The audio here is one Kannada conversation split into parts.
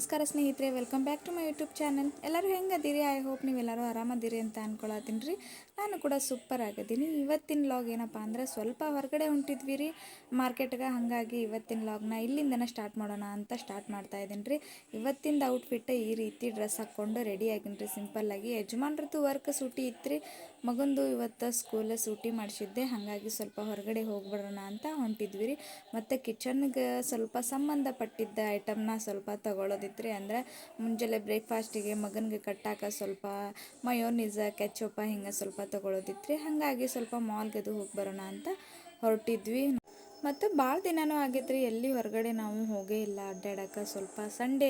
ನಮಸ್ಕಾರ ಸ್ನೇಹಿತರೆ welcome back to my YouTube channel ಎಲ್ಲರೂ ಹೆಂಗದಿರಿ? ಐ ಹೋಪ್ ನೀವೆಲ್ಲರೂ ಆರಾಮದಿರಿ ಅಂತ ಅನ್ಕೊಳತೀನಿ ರೀ. ನಾನು ಕೂಡ ಸೂಪರ್ ಆಗಿದ್ದೀನಿ. ಇವತ್ತಿನ ಲಾಗ್ ಏನಪ್ಪ ಅಂದ್ರೆ ಸ್ವಲ್ಪ ಹೊರಗಡೆ ಹೊಂಟಿದ್ವಿ ರೀ ಮಾರ್ಕೆಟ್ಗೆ ಹಾಗಾಗಿ ಇವತ್ತಿನ ಲಾಗ್ನ ಇಲ್ಲಿಂದನೇ ಸ್ಟಾರ್ಟ್ ಮಾಡೋಣ ಅಂತ ಸ್ಟಾರ್ಟ್ ಮಾಡ್ತಾ ಇದ್ದೀನಿ ರೀ. ಇವತ್ತಿಂದ ಔಟ್ಫಿಟ್ ಈ ರೀತಿ ಡ್ರೆಸ್ ಹಾಕ್ಕೊಂಡು ರೆಡಿ ಆಗೀನಿ ರೀ. ಸಿಂಪಲ್ಲಾಗಿ ಯಜಮಾನ್ರದ್ದು ವರ್ಕ್ ಸೂಟಿ ಇತ್ತು ರೀ ಮಗಂದು ಇವತ್ತು ಸ್ಕೂಲ್ ಸೂಟಿ ಮಾಡಿಸಿದ್ದೆ. ಹಾಗಾಗಿ ಸ್ವಲ್ಪ ಹೊರಗಡೆ ಹೋಗ್ಬಿಡೋಣ ಅಂತ ಹೊಂಟಿದ್ವಿ ರೀ ಮತ್ತು ಕಿಚನ್ಗೆ ಸ್ವಲ್ಪ ಸಂಬಂಧಪಟ್ಟಿದ್ದ ಐಟಮ್ನ ಸ್ವಲ್ಪ ತೊಗೊಳೋದಿತ್ತು ರೀ ಅಂದ್ರೆ ಮುಂಜಾನೆ ಬ್ರೇಕ್ಫಾಸ್ಟಿಗೆ ಮಗನಿಗೆ ಕಟ್ಟಾಕ ಸ್ವಲ್ಪ ಮಯೋನಿಸ ಕೆಚ್ಚಪ್ಪ ಹಿಂಗೆ ಸ್ವಲ್ಪ ತಗೊಳ್ಳೋದಿತ್ತು ರೀ ಹಾಗಾಗಿ ಸ್ವಲ್ಪ ಮಾಲ್ಗೆ ಅದು ಹೋಗಿ ಬರೋಣ ಅಂತ ಹೊರಟಿದ್ವಿ. ಮತ್ತು ಭಾಳ ದಿನವೂ ರೀ ಎಲ್ಲಿ ಹೊರಗಡೆ ನಾವು ಹೋಗೇ ಇಲ್ಲ ಅಡ್ಡಾಡಕ್ಕೆ ಸ್ವಲ್ಪ ಸಂಡೇ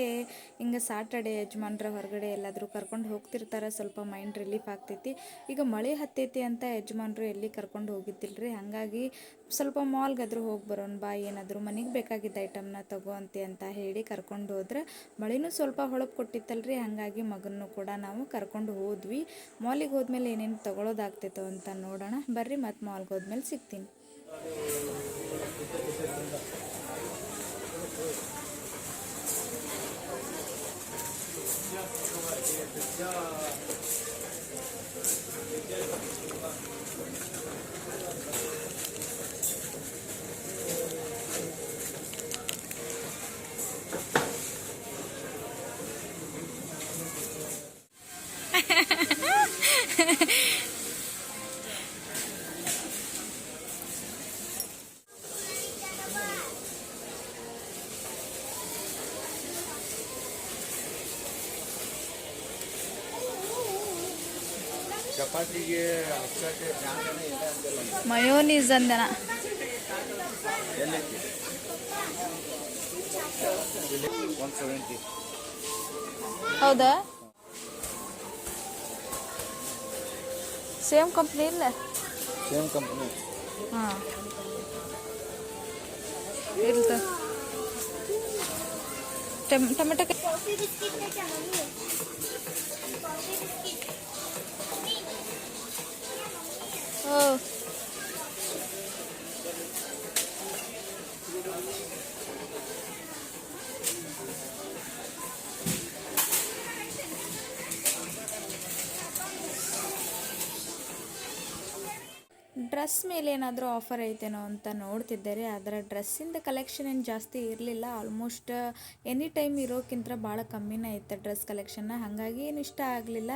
ಹಿಂಗೆ ಸಾಟರ್ಡೆ ಯಜಮಾನ್ರ ಹೊರಗಡೆ ಎಲ್ಲಾದರೂ ಕರ್ಕೊಂಡು ಹೋಗ್ತಿರ್ತಾರೆ, ಸ್ವಲ್ಪ ಮೈಂಡ್ ರಿಲೀಫ್ ಆಗ್ತೈತಿ. ಈಗ ಮಳೆ ಹತ್ತೈತಿ ಅಂತ ಯಜಮಾನ್ರು ಎಲ್ಲಿ ಕರ್ಕೊಂಡು ಹೋಗಿದ್ದಿಲ್ಲ ರೀ ಹಾಗಾಗಿ ಸ್ವಲ್ಪ ಮಾಲ್ಗಾದರೂ ಹೋಗಿ ಬರೋಣ ಬಾ, ಏನಾದರೂ ಮನೆಗೆ ಬೇಕಾಗಿದ್ದ ಐಟಮ್ನ ತಗೋಂತೆ ಅಂತ ಹೇಳಿ ಕರ್ಕೊಂಡು ಹೋದ್ರೆ ಮಳೆನೂ ಸ್ವಲ್ಪ ಹೊಳಪು ಕೊಟ್ಟಿತ್ತಲ್ರಿ, ಹಾಗಾಗಿ ಮಗನೂ ಕೂಡ ನಾವು ಕರ್ಕೊಂಡು ಹೋದ್ವಿ. ಮಾಲಿಗೆ ಹೋದ್ಮೇಲೆ ಏನೇನು ತಗೊಳ್ಳೋದಾಗ್ತೈತೋ ಅಂತ ನೋಡೋಣ. ಬರ್ರಿ ಮತ್ತು ಮಾಲ್ಗೆ ಹೋದ್ಮೇಲೆ ಸಿಗ್ತೀನಿ. Yeah. ಮಯೋನೀಸ್ ಅಂದನ ಎಲ್ಲೈತಿ ಒನ್ ಸೆವೆಂಟಿ ಹೌದಾ? ಸೇಮ್ ಕಂಪ್ನಿ ಇಲ್ಲ? Same company. ಹಾಂ. ಇರ್ತ ಟಮ್ ಟೊಮೆಟೊ 然 ಡ್ರೆಸ್ ಮೇಲೆ ಏನಾದರೂ ಆಫರ್ ಐತೇನೋ ಅಂತ ನೋಡ್ತಿದ್ದೆ ರೀ ಆದರೆ ಡ್ರೆಸ್ಸಿಂದ ಕಲೆಕ್ಷನ್ ಏನು ಜಾಸ್ತಿ ಇರಲಿಲ್ಲ. ಆಲ್ಮೋಸ್ಟ್ ಎನಿ ಟೈಮ್ ಇರೋಕ್ಕಿಂತ ಭಾಳ ಕಮ್ಮಿನೇ ಐತೆ ಡ್ರೆಸ್ ಕಲೆಕ್ಷನ್ನ ಹಾಗಾಗಿ ಏನು ಇಷ್ಟ ಆಗಲಿಲ್ಲ.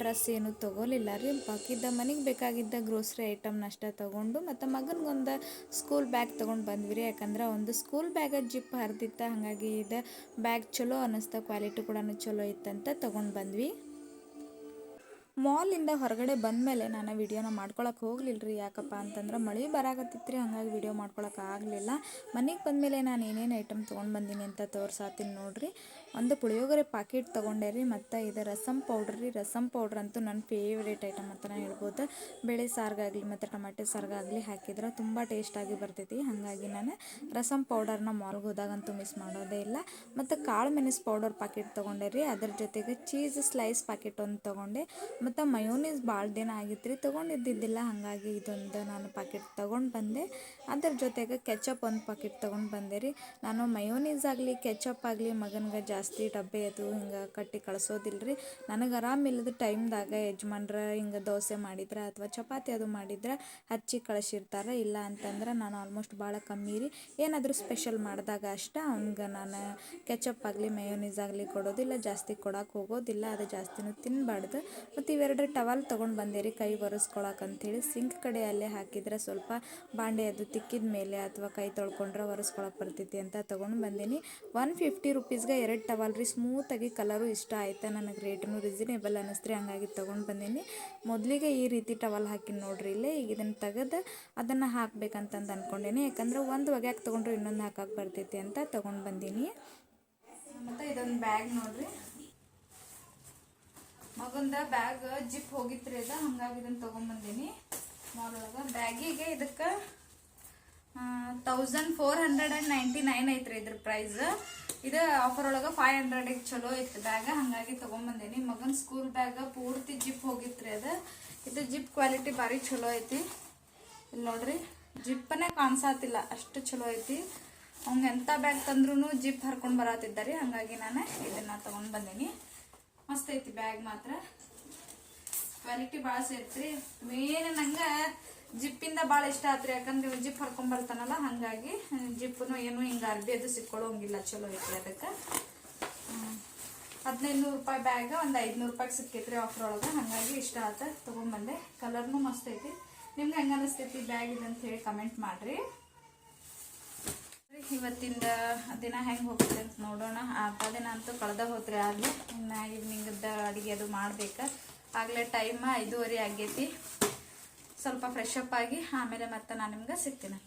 ಡ್ರೆಸ್ ಏನು ತೊಗೊಲಿಲ್ಲ. ರೀ ಬಾಕಿದ್ದ ಮನೆಗೆ ಬೇಕಾಗಿದ್ದ ಗ್ರೋಸರಿ ಐಟಮ್ನ ಅಷ್ಟೇ ತೊಗೊಂಡು ಮತ್ತು ಮಗನಿಗೊಂದು ಸ್ಕೂಲ್ ಬ್ಯಾಗ್ ತೊಗೊಂಡು ಬಂದ್ವಿ ರೀ. ಯಾಕಂದ್ರೆ ಒಂದು ಸ್ಕೂಲ್ ಬ್ಯಾಗ ಜಿಪ್ ಹರಿದಿತ್ತ. ಹಾಗಾಗಿ ಇದು ಬ್ಯಾಗ್ ಚಲೋ ಅನ್ನಿಸ್ತ ಕ್ವಾಲಿಟಿ ಕೂಡ ಚಲೋ ಇತ್ತಂತ ತೊಗೊಂಡು ಬಂದ್ವಿ. ಮಾಲಿಂದ ಹೊರಗಡೆ ಬಂದ ಮೇಲೆ ನಾನು ವಿಡಿಯೋನ ಮಾಡ್ಕೊಳಕ್ಕೆ ಹೋಗಲಿಲ್ಲ ರೀ ಯಾಕಪ್ಪ ಅಂತಂದ್ರೆ ಮಳೆ ಬರಾಕತ್ತಿತ್ತು ರೀ ಹಂಗಾಗಿ ವಿಡಿಯೋ ಮಾಡ್ಕೊಳಕ್ಕೆ ಆಗಲಿಲ್ಲ. ಮನೆಗೆ ಬಂದಮೇಲೆ ನಾನು ಏನೇನು ಐಟಮ್ ತೊಗೊಂಡು ಬಂದೀನಿ ಅಂತ ತೋರ್ಸಾತೀನಿ ನೋಡಿರಿ. ಒಂದು ಪುಳಿಯೋಗರೆ ಪಾಕೆಟ್ ತೊಗೊಂಡೆ ರೀ, ಮತ್ತು ಇದು ರಸಮ್ ಪೌಡ್ರ್ ರೀ. ರಸಮ್ ಪೌಡ್ರ್ ಅಂತೂ ನನ್ನ ಫೇವ್ರೇಟ್ ಐಟಮ್ ಅಂತಲೇ ಹೇಳ್ಬೋದು. ಬೇಳೆ ಸಾರಿಗಾಗಲಿ ಮತ್ತು ಟೊಮೆಟೊ ಸಾರಿಗಾಗಲಿ ಹಾಕಿದ್ರೆ ತುಂಬ ಟೇಸ್ಟಾಗಿ ಬರ್ತೈತಿ. ಹಾಗಾಗಿ ನಾನು ರಸಮ್ ಪೌಡರ್ನ ಮಾಲ್ಗೆ ಹೋದಾಗಂತೂ ಮಿಸ್ ಮಾಡೋದೇ ಇಲ್ಲ. ಮತ್ತು ಕಾಳು ಮೆಣಸು ಪೌಡರ್ ಪಾಕೆಟ್ ತೊಗೊಂಡೆ ರೀ. ಅದ್ರ ಜೊತೆಗೆ ಚೀಸ್ ಸ್ಲೈಸ್ ಪಾಕೆಟ್ ಒಂದು ತೊಗೊಂಡೆ. ಮತ್ತು ಮಯೋನೀಸ್ ಭಾಳ ದಿನ ಆಗಿತ್ತು ರೀ ತೊಗೊಂಡಿದ್ದಿದ್ದಿಲ್ಲ, ಹಾಗಾಗಿ ಇದೊಂದು ನಾನು ಪಾಕೆಟ್ ತೊಗೊಂಡು ಬಂದೆ. ಅದ್ರ ಜೊತೆಗೆ ಕೆಚಪ್ ಒಂದು ಪಾಕೆಟ್ ತೊಗೊಂಡು ಬಂದೆ ರೀ. ನಾನು ಮಯೋನೀಸ್ ಆಗಲಿ ಕೆಚಪ್ ಆಗಲಿ, ಮಗನಿಗೆ ಜಾಸ್ತಿ ಡಬ್ಬೆ ಅದು ಹಿಂಗೆ ಕಟ್ಟಿ ಕಳಿಸೋದಿಲ್ಲ ರೀ ನನಗೆ ಆರಾಮಿಲ್ಲದ ಟೈಮ್ದಾಗ ಯಜಮಾನ್ರ ಹಿಂಗೆ ದೋಸೆ ಮಾಡಿದ್ರೆ ಅಥವಾ ಚಪಾತಿ ಅದು ಮಾಡಿದ್ರೆ ಹಚ್ಚಿ ಕಳಿಸಿರ್ತಾರೆ. ಇಲ್ಲ ಅಂತಂದ್ರೆ ನಾನು ಆಲ್ಮೋಸ್ಟ್ ಭಾಳ ಕಮ್ಮಿ ರೀ. ಏನಾದರೂ ಸ್ಪೆಷಲ್ ಮಾಡಿದಾಗ ಅಷ್ಟೇ ಅವ್ನಿಗೆ ನಾನು ಕೆಚಪ್ ಆಗಲಿ ಮಯೋನೀಸ್ ಆಗಲಿ ಕೊಡೋದಿಲ್ಲ ಜಾಸ್ತಿ ಕೊಡೋಕೆ ಹೋಗೋದಿಲ್ಲ, ಅದು ಜಾಸ್ತಿನೂ ತಿನ್ನಬಾರ್ದು ಮತ್ತು ಇವೆರಡು ಟವಲ್ ತೊಗೊಂಡು ಬಂದಿರಿ ಕೈ ಒರೆಸ್ಕೊಳಕ್ಕೆ ಅಂತೇಳಿ. ಸಿಂಕ್ ಕಡೆ ಅಲ್ಲೇ ಹಾಕಿದ್ರೆ ಸ್ವಲ್ಪ ಬಾಂಡೆ ಅದು ತಿಕ್ಕಿದ ಮೇಲೆ ಅಥವಾ ಕೈ ತೊಳ್ಕೊಂಡ್ರೆ ಒರೆಸ್ಕೊಳಕ್ಕೆ ಬರ್ತೈತಿ ಅಂತ ತೊಗೊಂಡು ಬಂದೀನಿ. ಒನ್ ಫಿಫ್ಟಿ ರುಪೀಸ್ಗೆ ಎರಡು ಟವಲ್ ರೀ. ಸ್ಮೂತಾಗಿ ಕಲರು ಇಷ್ಟ ಆಯ್ತಾ ನನಗೆ ರೇಟ್ನು ರೀಸನೇಬಲ್ ಅನ್ನಿಸ್ತ್ರಿ ಹಂಗಾಗಿ ತೊಗೊಂಡು ಬಂದೀನಿ. ಮೊದಲಿಗೆ ಈ ರೀತಿ ಟವಲ್ ಹಾಕಿ ನೋಡ್ರಿ ಇಲ್ಲೇ. ಈಗ ಇದನ್ನು ತೆಗೆದು ಅದನ್ನು ಹಾಕ್ಬೇಕಂತಂದು ಅಂದ್ಕೊಂಡೇನಿ ಯಾಕಂದ್ರೆ ಒಂದು ಒಗ್ಯಾಕೆ ತೊಗೊಂಡ್ರೆ ಇನ್ನೊಂದು ಹಾಕಕ್ಕೆ ಬರ್ತೈತಿ ಅಂತ ತೊಗೊಂಡು ಬಂದೀನಿ. ಮತ್ತು ಇದೊಂದು ಬ್ಯಾಗ್ ನೋಡ್ರಿ. ಮಗಂದ ಬ್ಯಾಗ್ ಜಿಪ್ ಹೋಗಿತ್ರಿ ಅದ, ಹಂಗಾಗಿ ಇದನ್ನ ತಗೊಂಬಂದೀನಿ ಮಾರೊಳಗ ಬ್ಯಾಗಿಗೆ ಇದಕ್ಕೆ thousand four hundred and ninety nine ಐತ್ರಿ ಇದ್ರ ಪ್ರೈಸ್ ಇದು ಆಫರ್ ಒಳಗೆ ಫೈವ್ ಹಂಡ್ರೆಡಿಗೆ ಚಲೋ ಐತಿ ಬ್ಯಾಗ ಹಾಗಾಗಿ ತಗೊಂಬಂದೀನಿ ಮಗನ ಸ್ಕೂಲ್ ಬ್ಯಾಗ್ ಪೂರ್ತಿ ಜಿಪ್ ಹೋಗಿತ್ರಿ ಅದ. ಇದು ಜಿಪ್ ಕ್ವಾಲಿಟಿ ಭಾರಿ ಚಲೋ ಐತಿ. ಇಲ್ಲಿ ನೋಡ್ರಿ ಜಿಪ್ಪನೇ ಕಾಣಿಸಾತಿಲ್ಲ, ಅಷ್ಟು ಚಲೋ ಐತಿ. ಅವ್ಗೆ ಎಂಥ ಬ್ಯಾಗ್ ತಂದ್ರೂ ಜಿಪ್ ಹರ್ಕೊಂಡು ಬರತ್ತಿದ್ದಾರೆ ಹಾಗಾಗಿ ನಾನು ಇದನ್ನು ತೊಗೊಂಡು ಬಂದೀನಿ. ಮಸ್ತ್ ಐತಿ ಬ್ಯಾಗ್ ಮಾತ್ರ. ಕ್ವಾಲಿಟಿ ಭಾಳ ಸೇರ್ತ್ರಿ. ಮೇನ್ ನಂಗೆ ಜಿಪ್ಪಿಂದ ಭಾಳ ಇಷ್ಟ ಆತ್ರಿ. ಯಾಕಂದ್ರೆ ಇವ್ ಜಿಪ್ ಹರ್ಕೊಂಡ್ ಬರ್ತಾನಲ್ಲ, ಹಾಗಾಗಿ ಜಿಪ್ಪನು ಏನು ಹಿಂಗೆ ಅರ್ಬಿ ಅದು ಸಿಕ್ಕೊಳ್ಳೋಂಗಿಲ್ಲ, ಚಲೋ ಐತಿ ಅದಕ್ಕೆ. ಹದಿನೈದು ನೂರು ರೂಪಾಯಿ ಬ್ಯಾಗ್, ಒಂದು ಐದುನೂರು ರೂಪಾಯಿಗೆ ಸಿಕ್ಕೈತ್ರಿ ಆಫರ್ ಒಳಗ. ಹಾಗಾಗಿ ಇಷ್ಟ ಆತ ತೊಗೊಂಬಂದೆ ಕಲರ್ನು ಮಸ್ತ್ ಐತಿ. ನಿಮ್ಗೆ ಹೆಂಗೆ ಅನಿಸ್ತೈತಿ ಬ್ಯಾಗ್ ಇದಂತ ಹೇಳಿ ಕಮೆಂಟ್ ಮಾಡ್ರಿ. ಇವತ್ತಿಂದ ದಿನ ಹೆಂಗೆ ಹೋಗುತ್ತೆ ಅಂತ ನೋಡೋಣ. ಆತ ದಿನ ಅಂತೂ ಕಳೆದ ಹೋತ್ರಿ ಆಗಲಿ. ಇನ್ನು ಈವ್ನಿಂಗದ ಅಡುಗೆ ಅದು ಮಾಡ್ಬೇಕು. ಆಗಲೇ ಟೈಮ್ ಐದೂವರೆ ಆಗೈತಿ. ಸ್ವಲ್ಪ ಫ್ರೆಶ್ ಅಪ್ ಆಗಿ ಆಮೇಲೆ ಮತ್ತೆ ನಾನು ನಿಮ್ಗೆ ಸಿಗ್ತೀನಿ.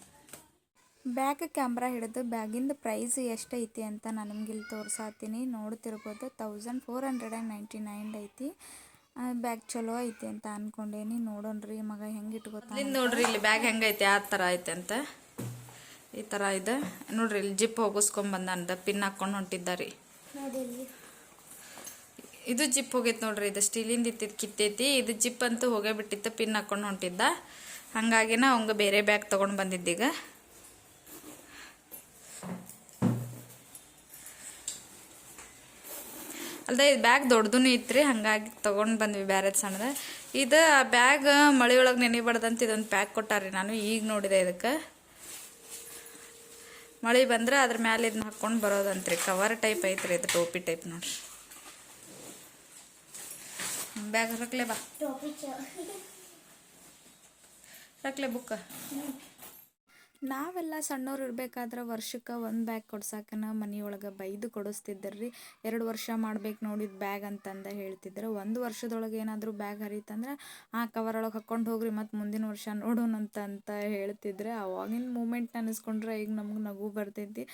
ಬ್ಯಾಗ್ ಕ್ಯಾಮ್ರಾ ಹಿಡಿದು ಬ್ಯಾಗಿಂದ ಪ್ರೈಸ್ ಎಷ್ಟೈತಿ ಅಂತ ನಾನು ನಿಮ್ಗೆ ಇಲ್ಲಿ ತೋರಿಸತ್ತೀನಿ ನೋಡ್ತಿರ್ಬೋದು thousand four hundred and ninety nine ಐತಿ ಬ್ಯಾಗ್ ಚಲೋ ಐತಿ ಅಂತ ಅನ್ಕೊಂಡೇನಿ. ನೋಡೋಣ್ರಿ ಮಗ ಹೆಂಗೆ ಇಟ್ಕೋತಾನೆ ನೋಡ್ರಿ ಇಲ್ಲಿ ಬ್ಯಾಗ್ ಹೆಂಗೈತಿ ಆ ಥರ ಐತೆ ಅಂತ. ಈ ಥರ ಇದೆ. ನೋಡ್ರಿ ಇಲ್ಲಿ ಜಿಪ್ ಹೋಗಿಸ್ಕೊಂಡ್ ಬಂದ ಪಿನ್ ಹಾಕೊಂಡು ಹೊಂಟಿದ್ದಾರಿ. ಇದು ಜಿಪ್ ಹೋಗೈತೆ ನೋಡ್ರಿ ಇದು ಸ್ಟೀಲಿಂದ ಇತ್ತಿದ್ ಕಿತ್ತೈತಿ. ಇದು ಜಿಪ್ ಅಂತೂ ಹೋಗೇ ಬಿಟ್ಟಿತ್ತು ಪಿನ್ ಹಾಕೊಂಡು ಹೊಂಟಿದ್ದ. ಹಂಗಾಗಿನ ಅವಂಗ ಬೇರೆ ಬ್ಯಾಗ್ ತಗೊಂಡ್ ಬಂದಿದ್ದೀಗ ಅಲ್ದೆ ಇದು ಬ್ಯಾಗ್ ದೊಡ್ಡದೂ ಇತ್ರಿ ಹಂಗಾಗಿ ತೊಗೊಂಡು ಬಂದ್ವಿ ಬೇರೆ ಸಣ್ಣದ. ಇದು ಆ ಬ್ಯಾಗ್ ಮಳೆಯೊಳಗೆ ನೆನಿಬಾರ್ದಂತ ಇದೊಂದು ಪ್ಯಾಕ್ ಕೊಟ್ಟಾರಿ ನಾನು ಈಗ ನೋಡಿದೆ ಇದಕ್ಕೆ. ಮಳೆ ಬಂದ್ರೆ ಅದ್ರ ಮ್ಯಾಲೆ ಇದನ್ನ ಹಾಕ್ಕೊಂಡು ಬರೋದಂತ್ರಿ. ಕವರ್ ಟೈಪ್ ಐತ್ರಿ ಇದು ಟೋಪಿ ಟೈಪ್ ನೋಡ್ರಿ. ಬ್ಯಾಗ್ ರಕ್ಲೆ ಬಾ. ರಕ್ಲೆ ಬುಕ್ಕ ನಾವೆಲ್ಲ ಸಣ್ಣವ್ರು ಇರ್ಬೇಕಾದ್ರೆ ವರ್ಷಕ್ಕೆ ಒಂದು ಬ್ಯಾಗ್ ಕೊಡ್ಸಾಕನ ಮನೆಯೊಳಗೆ ಬೈದು ಕೊಡಿಸ್ತಿದ್ದರ್ರಿ. ಎರಡು ವರ್ಷ ಮಾಡ್ಬೇಕು ನೋಡಿದ ಬ್ಯಾಗ್ ಅಂತಂದ ಹೇಳ್ತಿದ್ರು. ಒಂದು ವರ್ಷದೊಳಗೆ ಏನಾದರೂ ಬ್ಯಾಗ್ ಹರಿತಂದ್ರೆ, ಆ ಕವರ್ ಒಳಗೆ ಹಾಕ್ಕೊಂಡು ಹೋಗ್ರಿ, ಮತ್ತು ಮುಂದಿನ ವರ್ಷ ನೋಡೋಣ ಅಂತ ಹೇಳ್ತಿದ್ರೆ. ಅವಾಗಿನ ಮೂಮೆಂಟ್ ನೆನೆಸ್ಕೊಂಡ್ರೆ ಈಗ ನಮ್ಗೆ ನಗು ಬರ್ತೈತಿ.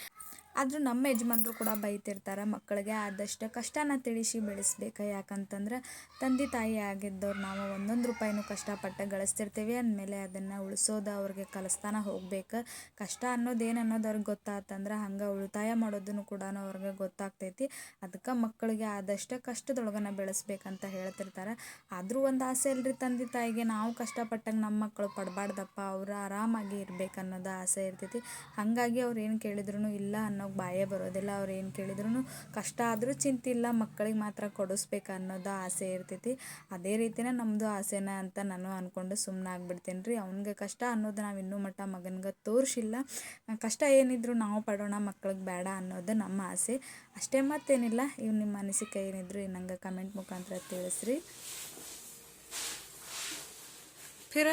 ಆದರೂ ನಮ್ಮ ಯಜಮಾನ್ರು ಕೂಡ ಬೈತಿರ್ತಾರೆ ಮಕ್ಕಳಿಗೆ ಆದಷ್ಟು ಕಷ್ಟನ ತಿಳಿಸಿ ಬೆಳೆಸ್ಬೇಕು. ಯಾಕಂತಂದ್ರೆ ತಂದೆ ತಾಯಿ ಆಗಿದ್ದವ್ರು ನಾವು ಒಂದೊಂದು ರೂಪಾಯಿನೂ ಕಷ್ಟಪಟ್ಟು ಗಳಿಸ್ತಿರ್ತೀವಿ. ಅಂದಮೇಲೆ ಅದನ್ನು ಉಳಿಸೋದು ಅವ್ರಿಗೆ ಕಲಿಸ್ತಾನ ಹೋಗ್ಬೇಕು. ಕಷ್ಟ ಅನ್ನೋದೇನು ಅನ್ನೋದು ಅವ್ರಿಗೆ ಗೊತ್ತಾತಂದ್ರೆ ಹಂಗೆ ಉಳಿತಾಯ ಮಾಡೋದನ್ನು ಕೂಡ ಅವ್ರಿಗೆ ಗೊತ್ತಾಗ್ತೈತಿ. ಅದಕ್ಕೆ ಮಕ್ಕಳಿಗೆ ಆದಷ್ಟು ಕಷ್ಟದೊಳಗನ ಬೆಳೆಸ್ಬೇಕಂತ ಹೇಳ್ತಿರ್ತಾರೆ. ಆದರೂ ಒಂದು ಆಸೆ ಇಲ್ರಿ ತಂದೆ ತಾಯಿಗೆ. ನಾವು ಕಷ್ಟಪಟ್ಟಂಗೆ ನಮ್ಮ ಮಕ್ಕಳು ಪಡಬಾರ್ದಪ್ಪ. ಅವರು ಆರಾಮಾಗಿ ಇರ್ಬೇಕು ಅನ್ನೋದು ಆಸೆ ಇರ್ತೈತಿ. ಹಾಗಾಗಿ ಅವ್ರು ಏನು ಕೇಳಿದ್ರು ಇಲ್ಲ ಅನ್ನೋಕೆ ಬಾಯೇ ಬರೋದಿಲ್ಲ ಅವ್ರು ಏನು ಕೇಳಿದ್ರು ಕಷ್ಟ ಆದರೂ ಚಿಂತಿಲ್ಲ ಮಕ್ಕಳಿಗೆ ಮಾತ್ರ ಕೊಡಿಸ್ಬೇಕು ಅನ್ನೋದು ಆಸೆ ಇರ್ತೈತಿ ಅದೇ ರೀತಿನೇ ನಮ್ಮದು ಆಸೆನ ಅಂತ ನಾನು ಅಂದ್ಕೊಂಡು ಸುಮ್ಮನೆ ಆಗ್ಬಿಡ್ತೀನಿ ರೀ ಅವ್ನಿಗೆ ಕಷ್ಟ ಅನ್ನೋದು ನಾವು ಇನ್ನೂ ಮಟ್ಟ ಮಗನಿಗೆ ತೋರಿಸಿಲ್ಲ ಕಷ್ಟ ಏನಿದ್ರು ನಾವು ಪಡೋಣ ಮಕ್ಳಿಗೆ ಬೇಡ ಅನ್ನೋದು ನಮ್ಮ ಆಸೆ ಅಷ್ಟೇ ಮತ್ತೇನಿಲ್ಲ ಇವು ನಿಮ್ಮ ಅನಿಸಿಕೆ ಏನಿದ್ರು ನಂಗೆ ಕಮೆಂಟ್ ಮುಖಾಂತರ ತಿಳಿಸ್ರಿ फिर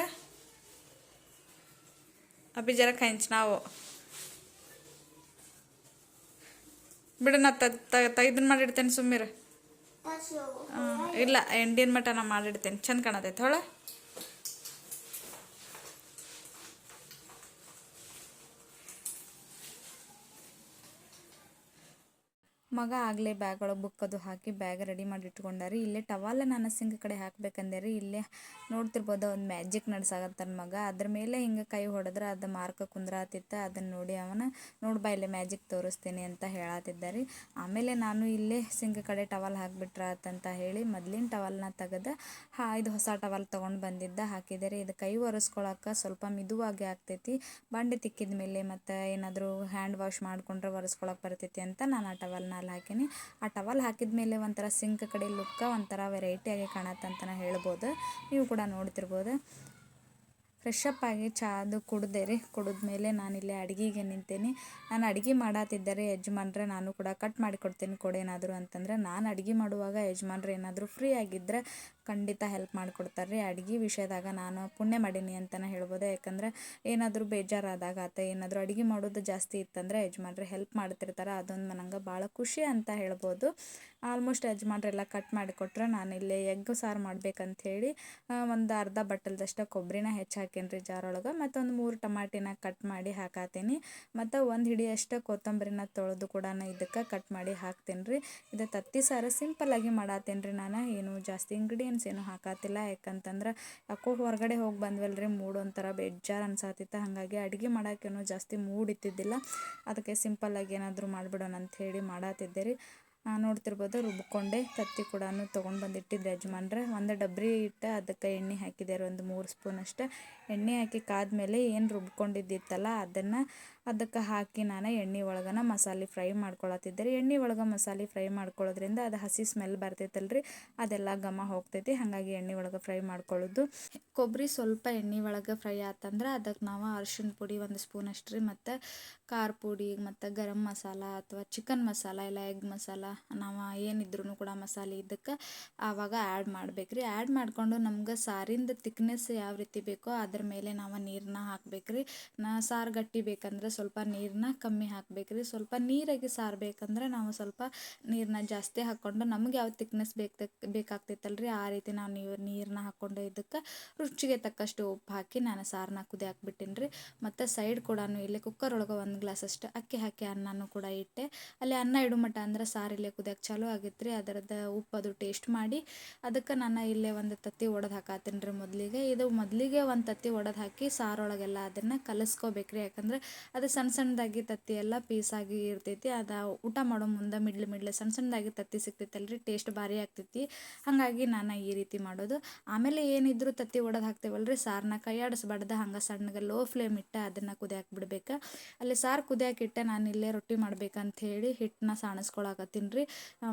अभी जरा खींचना वो ಬಿಡು ನಾ ತೆಗೆದನ್ ಮಾಡಿಡ್ತೇನೆ ಸುಮ್ಮೀರ. ಇಲ್ಲ ಎಂಡಿನ ಮಟ್ಟ ನಾ ಮಾಡಿಡ್ತೇನೆ. ಚಂದ ಕಾಣತೈತೆ ಹೊಳ. ಮಗ ಆಗಲೇ ಬ್ಯಾಗ್ ಒಳಗೆ ಬುಕ್ ಅದು ಹಾಕಿ ಬ್ಯಾಗ್ ರೆಡಿ ಮಾಡಿ ಇಟ್ಕೊಂಡಾರಿ ಇಲ್ಲೇ ಟವಲ್ ನಾನು ಸಿಂಕ್ ಕಡೆ ಹಾಕ್ಬೇಕಂದೆ ರೀ ಇಲ್ಲೇ ನೋಡ್ತಿರ್ಬೋದು ಒಂದು ಮ್ಯಾಜಿಕ್ ನಡ್ಸಾಗತ್ತಾನ ಮಗ. ಅದ್ರ ಮೇಲೆ ಹಿಂಗೆ ಕೈ ಹೊಡೆದ್ರೆ ಅದು ಮಾರ್ಕ ಕುಂದ್ರಾತಿತ್ತ ಅದನ್ನು ನೋಡಿ ಅವನ ನೋಡ್ಬಾ ಇಲ್ಲೇ ಮ್ಯಾಜಿಕ್ ತೋರಿಸ್ತೀನಿ ಅಂತ ಹೇಳತ್ತಿದ್ದ ರೀ ಆಮೇಲೆ ನಾನು ಇಲ್ಲೇ ಸಿಂಕ್ ಕಡೆ ಟವಲ್ ಹಾಕ್ಬಿಟ್ರ ಆತಂತ ಹೇಳಿ ಮೊದ್ಲಿನ ಟವಲ್ನ ತೆಗೆದು, ಹಾ ಇದು ಹೊಸ ಟವಲ್ ತೊಗೊಂಡು ಬಂದಿದ್ದ ಹಾಕಿದರೆ ಇದು ಕೈ ಒರೆಸ್ಕೊಳಕ್ಕೆ ಸ್ವಲ್ಪ ಮಿದುವಾಗಿ ಆಗ್ತೈತಿ, ಬಾಂಡೆ ತಿಕ್ಕಿದ ಮೇಲೆ ಮತ್ತು ಏನಾದರೂ ಹ್ಯಾಂಡ್ ವಾಶ್ ಮಾಡ್ಕೊಂಡ್ರೆ ಒರೆಸ್ಕೊಳಕ್ಕೆ ಬರ್ತೈತಿ ಅಂತ ನಾನು ಆ ಟವಲ್ನ ಅಲ್ಲಿ ಹಾಕೀನಿ. ಆ ಟವಲ್ ಹಾಕಿದ ಮೇಲೆ ಒಂಥರ ಸಿಂಕ್ ಕಡೆ ಲುಕ್ಕ ಒಂಥರ ವೆರೈಟಿಯಾಗಿ ಕಾಣತ್ತಂತ ಹೇಳ್ಬೋದು. ನೀವು ಕೂಡ ನೋಡ್ತಿರ್ಬೋದು. ಫ್ರೆಶ್ ಅಪ್ ಆಗಿ ಚಾ ಅದು ಕುಡಿದೆ ರೀ. ನಾನು ಇಲ್ಲಿ ಅಡುಗೆಗೆ ನಿಂತೇನೆ. ನಾನು ಅಡುಗೆ ಮಾಡತ್ತಿದ್ದರೆ ಯಜಮಾನ್ರೆ ನಾನು ಕೂಡ ಕಟ್ ಮಾಡಿಕೊಡ್ತೀನಿ ಕೊಡೇನಾದರೂ ಅಂತಂದ್ರೆ ನಾನು ಅಡುಗೆ ಮಾಡುವಾಗ ಯಜಮಾನ್ರು ಏನಾದರೂ ಫ್ರೀ ಆಗಿದ್ದರೆ ಖಂಡಿತ ಹೆಲ್ಪ್ ಮಾಡಿಕೊಡ್ತಾರೆ ರೀ. ಅಡುಗೆ ವಿಷಯದಾಗ ನಾನು ಪುಣ್ಯ ಮಾಡೀನಿ ಅಂತಲೇ ಹೇಳ್ಬೋದು. ಯಾಕಂದ್ರೆ ಏನಾದರೂ ಬೇಜಾರಾದಾಗ ಆತ ಏನಾದರೂ ಅಡುಗೆ ಮಾಡೋದು ಜಾಸ್ತಿ ಇತ್ತಂದ್ರೆ ಯಜಮಾನ್ರು ಹೆಲ್ಪ್ ಮಾಡ್ತಿರ್ತಾರೆ. ಅದೊಂದು ನನಗೆ ಭಾಳ ಖುಷಿ ಅಂತ ಹೇಳ್ಬೋದು. ಆಲ್ಮೋಸ್ಟ್ ಯಜಮಾನ್ರೆಲ್ಲ ಕಟ್ ಮಾಡಿಕೊಟ್ರೆ ನಾನು ಇಲ್ಲಿ ಎಗ್ ಸಾರು ಮಾಡ್ಬೇಕಂತ ಹೇಳಿ ಒಂದು ಅರ್ಧ ಬಟ್ಟಲ್ದಷ್ಟು ಕೊಬ್ಬರಿನ ಹೆಚ್ಚು ಹಾಕೇನಿ ರೀ ಜಾರೊಳಗೆ ಮತ್ತೊಂದು ಮೂರು ಟಮಾಟಿನ ಕಟ್ ಮಾಡಿ ಹಾಕಾತೀನಿ. ಮತ್ತು ಒಂದು ಹಿಡಿಯಷ್ಟು ಕೊತ್ತಂಬರಿನ ತೊಳೆದು ಕೂಡ ಇದಕ್ಕೆ ಕಟ್ ಮಾಡಿ ಹಾಕ್ತೀನಿ ರೀ ಇದು ತತ್ತಿ ಸಾರು ಸಿಂಪಲ್ಲಾಗಿ ಮಾಡಾತೀನಿ ರೀ ನಾನು. ಏನು ಜಾಸ್ತಿ ಇಂಗ್ರೀಡಿಯೆಂಟ್ಸ್ ಏನು ಹಾಕಾತಿಲ್ಲ. ಯಾಕಂತಂದ್ರೆ ಯಾಕೋ ಹೊರಗಡೆ ಹೋಗಿ ಬಂದ್ವಲ್ರಿ ಮೂಡ್ ಒಂಥರ ಬೇಜಾರು ಅನ್ಸಾತಿತ್ತು. ಹಾಗಾಗಿ ಅಡುಗೆ ಮಾಡೋಕ್ಕೇನು ಜಾಸ್ತಿ ಮೂಡ್ ಇತ್ತಿದ್ದಿಲ್ಲ ಅದಕ್ಕೆ ಸಿಂಪಲ್ಲಾಗಿ ಏನಾದರೂ ಮಾಡಿಬಿಡೋಣ ಅಂತ ಹೇಳಿ ಮಾಡಾತಿದ್ದೆ ರೀ. ನೋಡ್ತಿರ್ಬೋದು, ರುಬ್ಕೊಂಡೆ ತತ್ತಿ ಕೂಡ ತೊಗೊಂಡು ಬಂದಿಟ್ಟಿದ್ದೆ ಯಜಮಾನ್ರೆ. ಒಂದು ಡಬ್ರಿ ಇಟ್ಟು ಅದಕ್ಕೆ ಎಣ್ಣೆ ಹಾಕಿದ್ದಾರೆ ಒಂದು ಮೂರು ಸ್ಪೂನ್ ಅಷ್ಟು. ಎಣ್ಣೆ ಹಾಕಿ ಕಾದ ಮೇಲೆ ಏನು ರುಬ್ಕೊಂಡಿದ್ದಿತ್ತಲ್ಲ, ಅದನ್ನು ಅದಕ್ಕೆ ಹಾಕಿ ನಾನು ಎಣ್ಣೆ ಒಳಗನ ಮಸಾಲೆ ಫ್ರೈ ಮಾಡ್ಕೊಳತ್ತಿದ್ದೆ ರೀ. ಎಣ್ಣೆ ಒಳಗೆ ಮಸಾಲೆ ಫ್ರೈ ಮಾಡ್ಕೊಳ್ಳೋದ್ರಿಂದ ಅದು ಹಸಿ ಸ್ಮೆಲ್ ಬರ್ತೈತಲ್ರಿ. ಅದೆಲ್ಲ ಘಮ ಹೋಗ್ತೈತಿ. ಹಾಗಾಗಿ ಎಣ್ಣೆ ಒಳಗೆ ಫ್ರೈ ಮಾಡ್ಕೊಳ್ಳೋದು. ಕೊಬ್ಬರಿ ಸ್ವಲ್ಪ ಎಣ್ಣೆ ಒಳಗೆ ಫ್ರೈ ಆತಂದ್ರೆ ಅದಕ್ಕೆ ನಾವು ಅರ್ಶಿಣ ಪುಡಿ ಒಂದು ಸ್ಪೂನ್ ಅಷ್ಟು ರೀ ಮತ್ತು ಖಾರ ಪುಡಿ ಮತ್ತು ಗರಂ ಮಸಾಲ ಅಥವಾ ಚಿಕನ್ ಮಸಾಲ ಇಲ್ಲ ಎಗ್ ಮಸಾಲ ನಾವು ಏನಿದ್ರೂ ಕೂಡ ಮಸಾಲೆ ಇದಕ್ಕೆ ಆವಾಗ ಆ್ಯಡ್ ಮಾಡ್ಬೇಕು ರೀ ಆ್ಯಡ್ ಮಾಡಿಕೊಂಡು ನಮ್ಗೆ ಸಾರಿಂದ ತಿಕ್ನೆಸ್ ಯಾವ ರೀತಿ ಬೇಕೋ ಅದ್ರ ಮೇಲೆ ನಾವು ನೀರನ್ನ ಹಾಕ್ಬೇಕು ರೀ ನಾ ಸಾರು ಗಟ್ಟಿ ಬೇಕಂದ್ರೆ ಸ್ವಲ್ಪ ನೀರನ್ನ ಕಮ್ಮಿ ಹಾಕಬೇಕ್ರಿ ಸ್ವಲ್ಪ ನೀರಾಗಿ ಸಾರು ಬೇಕಂದ್ರೆ ನಾವು ಸ್ವಲ್ಪ ನೀರನ್ನ ಜಾಸ್ತಿ ಹಾಕ್ಕೊಂಡು ನಮ್ಗೆ ಯಾವ ತಿಕ್ನೆಸ್ ಬೇಕು ಬೇಕಾಗ್ತೈತಲ್ರಿ ಆ ರೀತಿ ನಾವು ನೀರು ನೀರನ್ನ ಹಾಕ್ಕೊಂಡು ಇದಕ್ಕೆ ರುಚಿಗೆ ತಕ್ಕಷ್ಟು ಉಪ್ಪು ಹಾಕಿ ನಾನು ಸಾರನ್ನ ಕುದಿ ಹಾಕ್ಬಿಟ್ಟಿನಿ ರೀ. ಮತ್ತು ಸೈಡ್ ಕೂಡ ಇಲ್ಲಿ ಕುಕ್ಕರ್ ಒಳಗೆ ಒಂದು ಗ್ಲಾಸ್ ಅಷ್ಟು ಅಕ್ಕಿ ಹಾಕಿ ಅನ್ನನೂ ಕೂಡ ಇಟ್ಟೆ. ಅಲ್ಲಿ ಅನ್ನ ಇಡು ಮಟ್ಟ ಅಂದ್ರೆ ಸಾರು ಇಲ್ಲೇ ಕುದಿಯೋಕೆ ಚಾಲೂ ಆಗಿತ್ತು ರೀ. ಅದರದ್ದು ಉಪ್ಪು ಅದು ಟೇಸ್ಟ್ ಮಾಡಿ ಅದಕ್ಕೆ ನಾನು ಇಲ್ಲೇ ಒಂದು ತತ್ತಿ ಒಡೆದು ಹಾಕತ್ತೀನಿ ರೀ ಮೊದಲಿಗೆ. ಇದು ಮೊದಲಿಗೆ ಒಂದು ತತ್ತಿ ಒಡೆದು ಹಾಕಿ ಸಾರೊಳಗೆಲ್ಲ ಅದನ್ನು ಕಲಿಸ್ಕೋಬೇಕ್ರಿ ಯಾಕಂದ್ರೆ ಅದು ಸಣ್ಣ ಸಣ್ಣದಾಗಿ ತತ್ತಿ ಎಲ್ಲ ಪೀಸಾಗಿ ಇರ್ತೈತಿ. ಅದು ಊಟ ಮಾಡೋ ಮುಂದೆ ಮಿಡ್ಲ್ ಮಿಡ್ಲ್ ಸಣ್ಣ ಸಣ್ಣದಾಗಿ ತತ್ತಿ ಸಿಗ್ತೈತಲ್ರಿ ಟೇಸ್ಟ್ ಭಾರಿ ಆಗ್ತೈತಿ. ಹಾಗಾಗಿ ನಾನು ಈ ರೀತಿ ಮಾಡೋದು. ಆಮೇಲೆ ಏನಿದ್ರು ತತ್ತಿ ಒಡೆದು ಹಾಕ್ತೇವಲ್ರಿ ಸಾರನ್ನ ಕೈಯಾಡಿಸ್ಬಾರ್ದು, ಹಂಗೆ ಸಣ್ಣಗೆ ಲೋ ಫ್ಲೇಮ್ ಇಟ್ಟು ಅದನ್ನು ಕುದಿಯಾಕೆ ಬಿಡ್ಬೇಕು. ಅಲ್ಲಿ ಸಾರು ಕುದಿಯಾಕಿಟ್ಟೆ ನಾನು ಇಲ್ಲೇ ರೊಟ್ಟಿ ಮಾಡ್ಬೇಕಂತ ಹೇಳಿ ಹಿಟ್ಟನ್ನ ಸಾಣಿಸ್ಕೊಳಕತ್ತೀನಿ. ರೀ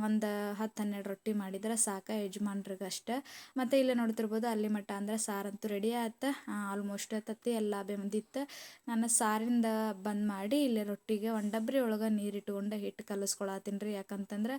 ಒಂದು ಹತ್ತು ಹನ್ನೆರಡು ರೊಟ್ಟಿ ಮಾಡಿದ್ರೆ ಸಾಕು ಯಜಮಾನ್ರಿಗೆ ಅಷ್ಟೆ. ಮತ್ತು ಇಲ್ಲೇ ನೋಡ್ತಿರ್ಬೋದು, ಅಲ್ಲಿ ಮಟ್ಟ ಅಂದ್ರೆ ಸಾರಂತೂ ರೆಡಿ ಆಯ್ತು ಆಲ್ಮೋಸ್ಟ್ ತತ್ತಿ ಎಲ್ಲ ಬೆಂದಿತ್ತು. ನಾನು ಸಾರಿಂದ ಬಂದ್ ಮಾಡಿ ಇಲ್ಲೇ ರೊಟ್ಟಿಗೆ ಒಂದು ಡಬ್ರಿ ಒಳಗೆ ನೀರು ಇಟ್ಕೊಂಡು ಹಿಟ್ಟು ಕಲಿಸ್ಕೊಳತ್ತೀನಿ ರೀ ಯಾಕಂತಂದ್ರೆ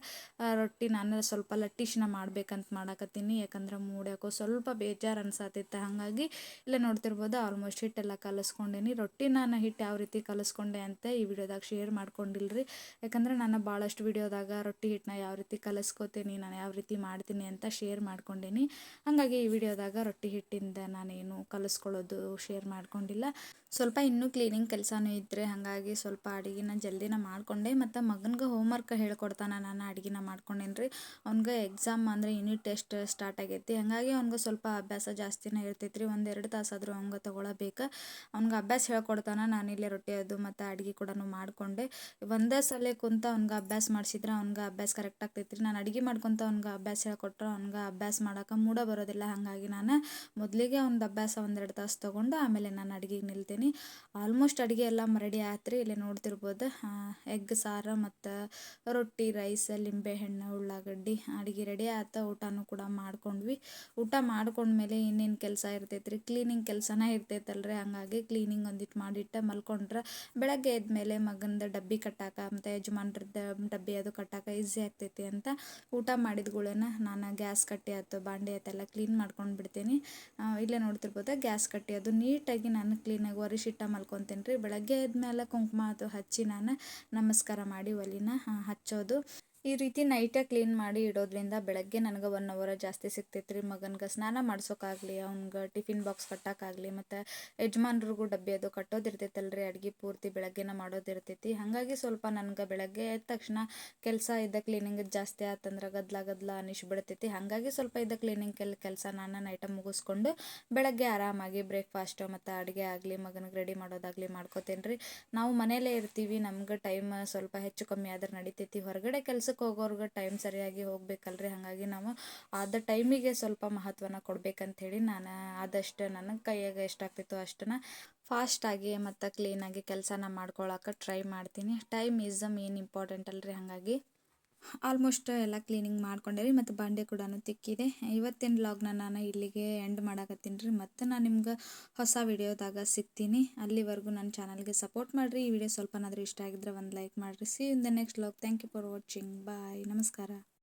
ರೊಟ್ಟಿ ನಾನು ಸ್ವಲ್ಪ ಲಟ್ಟಿಶ್ನ ಮಾಡ್ಬೇಕಂತ ಮಾಡಾಕತ್ತೀನಿ. ಯಾಕಂದ್ರೆ ಮೂಡ್ಯಾಕೋ ಸ್ವಲ್ಪ ಬೇಜಾರು ಅನ್ಸತ್ತಿತ್ತು ಹಾಗಾಗಿ ಇಲ್ಲೇ ನೋಡ್ತಿರ್ಬೋದು, ಆಲ್ಮೋಸ್ಟ್ ಹಿಟ್ಟೆಲ್ಲ ಕಲಿಸ್ಕೊಂಡೇನಿ. ರೊಟ್ಟಿ ನಾನು ಹಿಟ್ಟು ಯಾವ ರೀತಿ ಕಲಿಸ್ಕೊಂಡೆ ಅಂತ ಈ ವಿಡಿಯೋದಾಗ ಶೇರ್ ಮಾಡ್ಕೊಂಡಿಲ್ರಿ. ಯಾಕಂದ್ರೆ ನಾನು ಭಾಳಷ್ಟು ವಿಡಿಯೋದಾಗ ರೊಟ್ಟಿ ಹಿಟ್ಟನ್ನ ಯಾವ ರೀತಿ ಕಲಿಸ್ಕೋತೀನಿ, ನಾನು ಯಾವ ರೀತಿ ಮಾಡ್ತೀನಿ ಅಂತ ಶೇರ್ ಮಾಡ್ಕೊಂಡೇನಿ. ಹಾಗಾಗಿ ಈ ವಿಡಿಯೋದಾಗ ರೊಟ್ಟಿ ಹಿಟ್ಟಿಂದ ನಾನೇನು ಕಲಿಸ್ಕೊಳ್ಳೋದು ಶೇರ್ ಮಾಡ್ಕೊಂಡಿಲ್ಲ. ಸ್ವಲ್ಪ ಇನ್ನೂ ಕ್ಲೀನಿಂಗ್ ಕೆಲಸನೂ ಇದ್ದರೆ ಹಾಗಾಗಿ ಸ್ವಲ್ಪ ಅಡುಗೆನ ಜಲ್ದಿನ ಮಾಡಿಕೊಂಡೆ. ಮತ್ತು ಮಗನಿಗೆ ಹೋಮ್ವರ್ಕ್ ಹೇಳ್ಕೊಡ್ತಾನೆ ನಾನು ಅಡುಗೆನ ಮಾಡ್ಕೊಂಡೇನಿ ರೀ ಅವ್ನಿಗೆ ಎಕ್ಸಾಮ್ ಅಂದರೆ ಯೂನಿಟ್ ಟೆಸ್ಟ್ ಸ್ಟಾರ್ಟ್ ಆಗೈತಿ. ಹಾಗಾಗಿ ಅವ್ನಿಗೆ ಸ್ವಲ್ಪ ಅಭ್ಯಾಸ ಜಾಸ್ತಿನೇ ಇರ್ತೈತೆ ರೀ ಎರಡು ತಾಸಾದರೂ ಅವ್ನಿಗೆ ತೊಗೊಳಬೇಕು. ಅವ್ನಿಗೆ ಅಭ್ಯಾಸ ಹೇಳ್ಕೊಡ್ತಾನೆ ನಾನು ಇಲ್ಲೇ ರೊಟ್ಟಿ ಅದು ಮತ್ತು ಅಡುಗೆ ಕೂಡ ಮಾಡಿಕೊಂಡೆ. ಒಂದೇ ಸಲ ಕುಂತ ಅವ್ನಿಗೆ ಅಭ್ಯಾಸ ಮಾಡಿಸಿದ್ರೆ ಅವ್ನಿಗೆ ಅಭ್ಯಾಸ ಕರೆಕ್ಟ್ ಆಗ್ತೈತೆ ರೀ ನಾನು ಅಡುಗೆ ಮಾಡ್ಕೊತ ಅವ್ನಿಗೆ ಅಭ್ಯಾಸ ಹೇಳ್ಕೊಟ್ರೆ ಅವ್ನಿಗೆ ಅಭ್ಯಾಸ ಮಾಡೋಕೆ ಮೂಡ ಬರೋದಿಲ್ಲ. ಹಾಗಾಗಿ ನಾನು ಮೊದಲಿಗೆ ಅವ್ನದ್ದು ಅಭ್ಯಾಸ ಒಂದೆರಡು ತಾಸು ತೊಗೊಂಡು ಆಮೇಲೆ ನಾನು ಅಡುಗೆಗೆ ನಿಲ್ತೀನಿ. ಆಲ್ಮೋಸ್ಟ್ ಅಡುಗೆ ಎಲ್ಲ ರೆಡಿ ಆಯ್ತು ರೀ ಇಲ್ಲಿ ನೋಡ್ತಿರ್ಬೋದು ಎಗ್ ಸಾರು ಮತ್ತು ರೊಟ್ಟಿ, ರೈಸ್ ಲಿಂಬೆಹಣ್ಣು ಉಳ್ಳಾಗಡ್ಡಿ, ಅಡುಗೆ ರೆಡಿ ಆಯ್ತು ಊಟನೂ ಕೂಡ ಮಾಡ್ಕೊಂಡ್ವಿ. ಊಟ ಮಾಡ್ಕೊಂಡ್ಮೇಲೆ ಇನ್ನೇನು ಕೆಲಸ ಇರ್ತೈತೆ ರೀ ಕ್ಲೀನಿಂಗ್ ಕೆಲಸನೇ ಇರ್ತೈತಲ್ರಿ. ಹಂಗಾಗಿ ಕ್ಲೀನಿಂಗ್ ಒಂದಿಟ್ಟು ಮಾಡಿಟ್ಟು ಮಲ್ಕೊಂಡ್ರೆ ಬೆಳಗ್ಗೆ ಎದ್ಮೇಲೆ ಮಗಂದು ಡಬ್ಬಿ ಕಟ್ಟಾಕ ಮತ್ತು ಯಜಮಾನ್ರದ್ದು ಡಬ್ಬಿ ಅದು ಕಟ್ಟಾಕ ಈಸಿ ಆಗ್ತೈತಿ ಅಂತ ಊಟ ಮಾಡಿದ್ಗಳೇನ ನಾನು ಗ್ಯಾಸ್ ಕಟ್ಟಿ ಆಯ್ತು ಬಾಂಡೆ ಆಯ್ತೆಲ್ಲ ಕ್ಲೀನ್ ಮಾಡ್ಕೊಂಡು ಬಿಡ್ತೀನಿ. ಇಲ್ಲೇ ನೋಡ್ತಿರ್ಬೋದು, ಗ್ಯಾಸ್ ಕಟ್ಟಿ ಅದು ನೀಟಾಗಿ ನಾನು ಕ್ಲೀನಾಗಿ ಒರೆಸಿಟ್ಟ ಮಲ್ಕೊತೀನಿ ರೀ ಬೆಳಗ್ಗೆ ಎದ್ಮೇಲೆ ಕುಂಕುಮ ಅದು ಹಚ್ಚಿ ನಾನು ನಮಸ್ಕಾರ ಮಾಡಿ ಒಲಿನ ಹಚ್ಚೋದು. ಈ ರೀತಿ ನೈಟೇ ಕ್ಲೀನ್ ಮಾಡಿ ಇಡೋದ್ರಿಂದ ಬೆಳಗ್ಗೆ ನನಗೆ ಒನ್ ಅವರ ಜಾಸ್ತಿ ಸಿಗ್ತೈತೆ ರೀ ಮಗನಿಗೆ. ಸ್ನಾನ ಮಾಡ್ಸೋಕ್ಕಾಗಲಿ ಅವ್ನಿಗೆ ಟಿಫಿನ್ ಬಾಕ್ಸ್ ಕಟ್ಟೋಕ್ಕಾಗಲಿ ಮತ್ತು ಯಜಮಾನ್ರಿಗೂ ಡಬ್ಬಿ ಅದು ಕಟ್ಟೋದಿರ್ತೈತಲ್ಲ ರೀ ಅಡುಗೆ ಪೂರ್ತಿ ಬೆಳಗ್ಗೆನ ಮಾಡೋದಿರ್ತೈತಿ. ಹಾಗಾಗಿ ಸ್ವಲ್ಪ ನನಗೆ ಬೆಳಗ್ಗೆ ಎದ್ದ ತಕ್ಷಣ ಕೆಲಸ ಇದ್ದ ಕ್ಲೀನಿಂಗ್ ಜಾಸ್ತಿ ಆತಂದ್ರೆ ಗದ್ಲ ಗದ್ಲ ಅನಿಸ್ಬಿಡ್ತೈತಿ. ಹಾಗಾಗಿ ಸ್ವಲ್ಪ ಇದ್ದ ಕ್ಲೀನಿಂಗ್ ಕೆಲ, ಕೆಲಸ ನಾನು ನೈಟ ಮುಗಿಸ್ಕೊಂಡು ಬೆಳಗ್ಗೆ ಆರಾಮಾಗಿ ಬ್ರೇಕ್ಫಾಸ್ಟ್ ಮತ್ತು ಅಡುಗೆ ಆಗಲಿ, ಮಗನಿಗೆ ರೆಡಿ ಮಾಡೋದಾಗಲಿ ಮಾಡ್ಕೋತೇನೆ ರೀ ನಾವು ಮನೇಲೇ ಇರ್ತೀವಿ, ನಮ್ಗೆ ಟೈಮ್ ಸ್ವಲ್ಪ ಹೆಚ್ಚು ಕಮ್ಮಿ ಆದ್ರೆ ನಡಿತೈತಿ. ಹೊರಗಡೆ ಕೆಲ್ಸಕ್ಕೆ ಹೋಗೋರ್ಗೆ ಟೈಮ್ ಸರಿಯಾಗಿ ಹೋಗ್ಬೇಕಲ್ರಿ? ಹಾಗಾಗಿ ನಾವು ಆದ ಟೈಮಿಗೆ ಸ್ವಲ್ಪ ಮಹತ್ವನ ಕೊಡ್ಬೇಕಂಥೇಳಿ ನಾನು ಆದಷ್ಟು ನನಗೆ ಕೈಯಾಗ ಎಷ್ಟಾಗ್ತಿತ್ತು ಅಷ್ಟನ್ನು ಫಾಸ್ಟಾಗಿ ಮತ್ತು ಕ್ಲೀನಾಗಿ ಕೆಲಸನ ಮಾಡ್ಕೊಳಕ್ಕೆ ಟ್ರೈ ಮಾಡ್ತೀನಿ. Time is the main important ಅಲ್ರಿ? ಹಾಗಾಗಿ ಆಲ್ಮೋಸ್ಟ್ ಎಲ್ಲ ಕ್ಲೀನಿಂಗ್ ಮಾಡ್ಕೊಂಡೆ ರೀ, ಮತ್ತು ಬಾಂಡೆ ಕೂಡ ತಿಕ್ಕಿದೆ. ಇವತ್ತಿನ ವ್ಲಾಗ್ನ ನಾನು ಇಲ್ಲಿಗೆ ಎಂಡ್ ಮಾಡಾಕತ್ತೀನಿ ರೀ. ಮತ್ತು ನಾನು ನಿಮ್ಗೆ ಹೊಸ ವಿಡಿಯೋದಾಗ ಸಿಗ್ತೀನಿ. ಅಲ್ಲಿವರೆಗೂ ನನ್ನ ಚಾನಲ್ಗೆ ಸಪೋರ್ಟ್ ಮಾಡಿರಿ. ಈ ವಿಡಿಯೋ ಸ್ವಲ್ಪನಾದರೂ ಇಷ್ಟ ಆಗಿದ್ರೆ ಒಂದು ಲೈಕ್ ಮಾಡಿರಿ. See in the next vlog thank you for watching bye ನಮಸ್ಕಾರ.